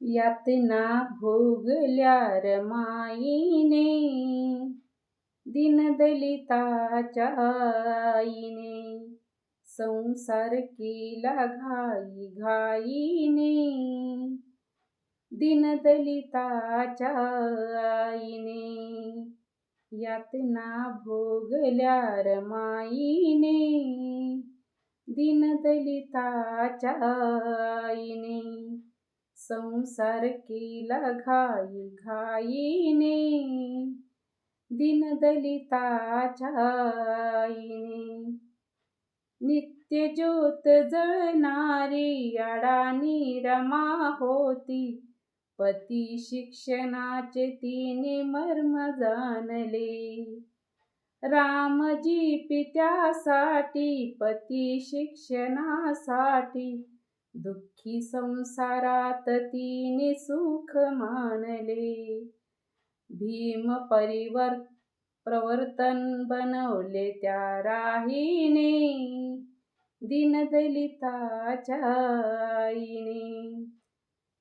यातना भोगल्या रमाईने दीनदलिताच्या आईने संसार केला घाई घाईने दीनदलिताच्या आईने यातना भोगल्या रमाईने दीनदलिताच्या आईने संसार केला घाई घाईने दीनदलिताच्या नित्य ज्योत जळणारी अडाणी रमा होती पती शिक्षणाचे तिने मर्म जाणले. रामजी पित्यासाठी पती शिक्षणासाठी दुःखी संसारात तिने सुख मानले. भीम परिवर्त प्रवर्तन बनवले त्या राहीने. दीनदलिताच्या आईने.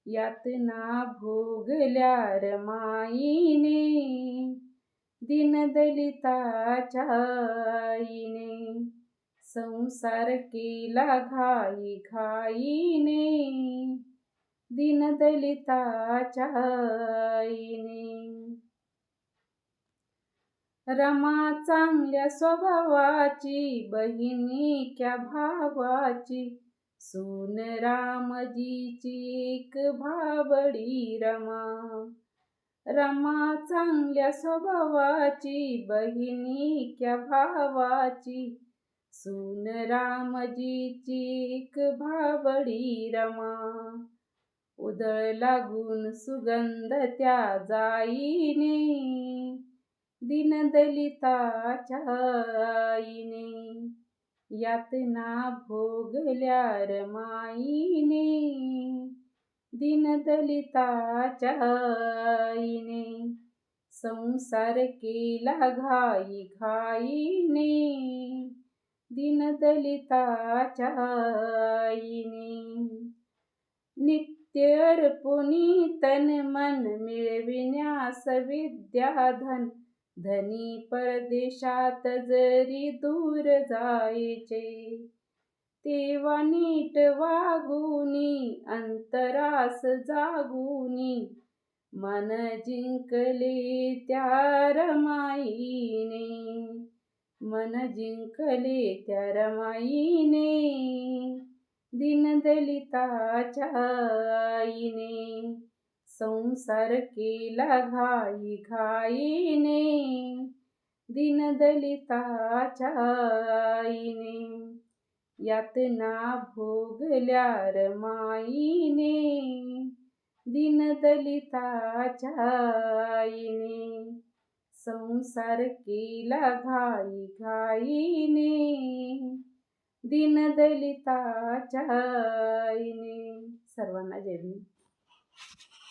यातना भोगल्या रमाईने दीनदलिताच्या आईने. संसार केला घाई घाईने दीनदलिताच्या आईने रमा चांगल्या स्वभावाची बहिणी क्या भावाची सून रामजीची एक भाबडी रमा. रमा चांगल्या स्वभावाची बहिणी क्या भावाची सुन रामजीची एक रमा. उदळ लागून सुगंध त्या जाईने. दीनदलिताच्या आईने. यातना भोगल्या रमाईने. दिन आईने. संसार केला घाई घाईने. दीनदलिताच्या आईने नित्य अर्पुनी तन मन मिळविण्यास विद्याधन धनी परदेशात जरी दूर जायचे तेव्हा नीट वागुनी अंतरास जागुनी. मन जिंकले त्या रमाईने. मन जिंकले त्या रमाईने दीनदलिताच्या आईने. संसार केला घाई घाईने. दीनदलिताच्या आईने. यातना भोगल्या रमाईने दीनदलिताच्या आईने. संसार केला घाई घाईने दीनदलिताच्या आईने. सर्वांना जय